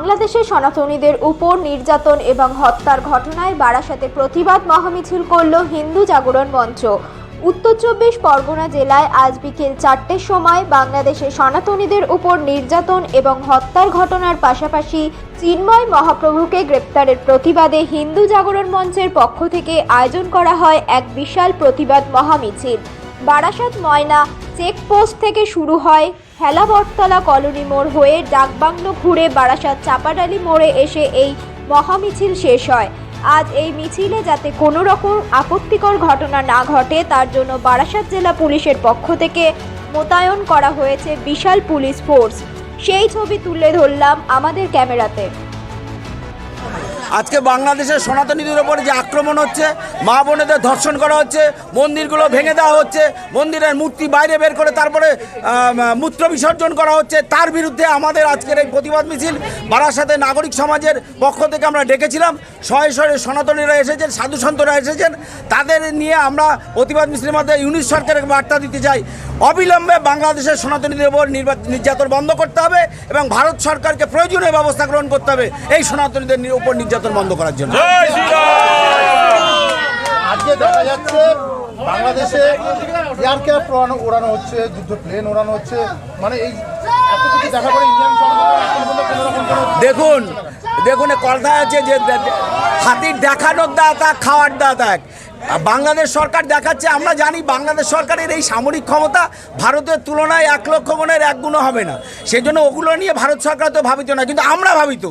বাংলাদেশে সনাতনীদের উপর নির্যাতন এবং হত্যার ঘটনায় বারাসাতে প্রতিবাদ মহামিছিল করল হিন্দু জাগরণ মঞ্চ। উত্তর চব্বিশ পরগনা জেলায় আজ বিকেল চারটের সময় বাংলাদেশে সনাতনীদের উপর নির্যাতন এবং হত্যার ঘটনার পাশাপাশি চিন্ময় মহাপ্রভুকে গ্রেপ্তারের প্রতিবাদে হিন্দু জাগরণ মঞ্চের পক্ষ থেকে আয়োজন করা হয় এক বিশাল প্রতিবাদ মহামিছিল। বারাসাত ময়না চেকপোস্ট থেকে শুরু হয় হেলাবরতলা কলোনি মোড় হয়ে ডাকবাংলো ঘুরে বারাসাত চাপাডালি মোড়ে এসে এই মহামিছিল শেষ হয়। আজ এই মিছিলে যাতে কোনো রকম আপত্তিকর ঘটনা না ঘটে, তার জন্য বারাসাত জেলা পুলিশের পক্ষ থেকে মোতায়েন করা হয়েছে বিশাল পুলিশ ফোর্স। সেই ছবি তুলে ধরলাম আমাদের ক্যামেরাতে। আজকে বাংলাদেশের সনাতনীদের উপরে যে আক্রমণ হচ্ছে, মা বোনেদের ধর্ষণ করা হচ্ছে, মন্দিরগুলো ভেঙে দেওয়া হচ্ছে, মন্দিরের মূর্তি বাইরে বের করে তারপরে মূত্র বিসর্জন করা হচ্ছে, তার বিরুদ্ধে আমাদের আজকের এই প্রতিবাদ মিছিল বারাসাতে নাগরিক সমাজের পক্ষ থেকে আমরা ডেকেছিলাম। শয়ে শয়ে সনাতনীরা এসেছেন, সাধু সন্তরা এসেছেন, তাদের নিয়ে আমরা প্রতিবাদ মিছিলের মধ্যে ইউনিট সরকারের বার্তা দিতে চাই। অবিলম্বে বাংলাদেশের সনাতনীদের নির্বা- নির্যাতন বন্ধ করতে হবে এবং ভারত সরকারকে প্রয়োজনীয় ব্যবস্থা গ্রহণ করতে হবে। এই সনাতনীদের উপর নির্যাতন বন্ধ করার জন্য। আজকে দেখা যাচ্ছে বাংলাদেশে এয়ারক্রাফট ওড়ানো ওড়ানো হচ্ছে যুদ্ধ প্লেন ওড়ানো হচ্ছে। মানে এই দেখা করে ইন্ডিয়ান দেখুন দেখুন এ কথা আছে যে হাতির দেখানোর দাঁত খাওয়ার দাঁত বাংলাদেশ সরকার দেখাচ্ছে আমরা জানি বাংলাদেশ সরকারের এই সামরিক ক্ষমতা ভারতের তুলনায় এক লক্ষ গুণের এক গুণ হবে না। সেই জন্য ওগুলো নিয়ে ভারত সরকার তো ভাবিত না কিন্তু আমরা ভাবিত।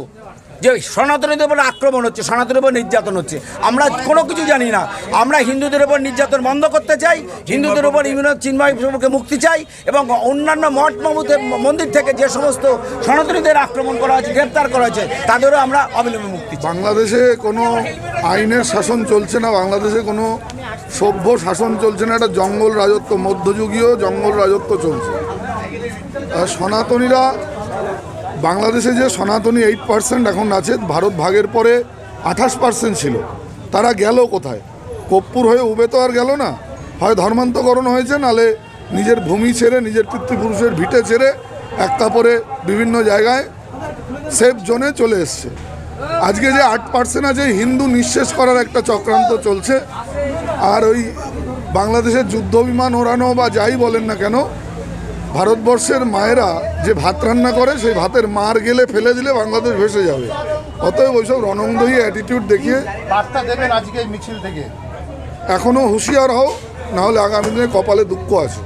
যে সনাতনীদের উপর আক্রমণ হচ্ছে সনাতনের উপর নির্যাতন হচ্ছে। আমরা কোনো কিছু জানি না। আমরা হিন্দুদের উপর নির্যাতন বন্ধ করতে চাই, হিন্দুদের উপর ইমিউন চিন্ময় মুক্তি চাই এবং অন্যান্য মঠ মমুদের মন্দির থেকে যে সমস্ত সনাতনীদের আক্রমণ করা হয়েছে, গ্রেপ্তার করা হয়েছে, তাদেরও আমরা অবিলম্বে মুক্তি বাংলাদেশে কোনো আইনের শাসন চলছে না, বাংলাদেশে কোনো সভ্য শাসন চলছে না, একটা জঙ্গল রাজত্ব, মধ্যযুগীয় জঙ্গল রাজত্ব চলছে। আর সনাতনীরা বাংলাদেশে যে সনাতনী এইট পার্সেন্ট এখন আছে, ভারত ভাগের পরে আঠাশ পার্সেন্ট ছিল। তারা গেল কোথায়? কপ্পুর হয়ে উবে তো আর গেল না। হয় ধর্মান্তকরণ হয়েছে, নালে নিজের ভূমি ছেড়ে, নিজের পিতৃপুরুষের ভিটে ছেড়ে এক কাপড়ে বিভিন্ন জায়গায় সেফ জোনে চলে এসছে। আজকে যে আট পার্সেন্ট আছে, হিন্দু নিঃশেষ করার একটা চক্রান্ত চলছে। আর ওই বাংলাদেশের যুদ্ধ বিমান ওড়ানো বা যাই বলেন না কেন ভারতবর্ষের মায়েরা যে ভাত রান্না করে সেই ভাতের মার গেলে ফেলে দিলে বাংলাদেশ ভেসে যাবে। অতএব ওই সব রণংদহী অ্যাটিটিউড দেখিয়ে বার্তা দেবেন আজকে মিছিল থেকে। এখনও হুঁশিয়ার হও নাহলে আগামী দিনে কপালে দুঃখ আছে।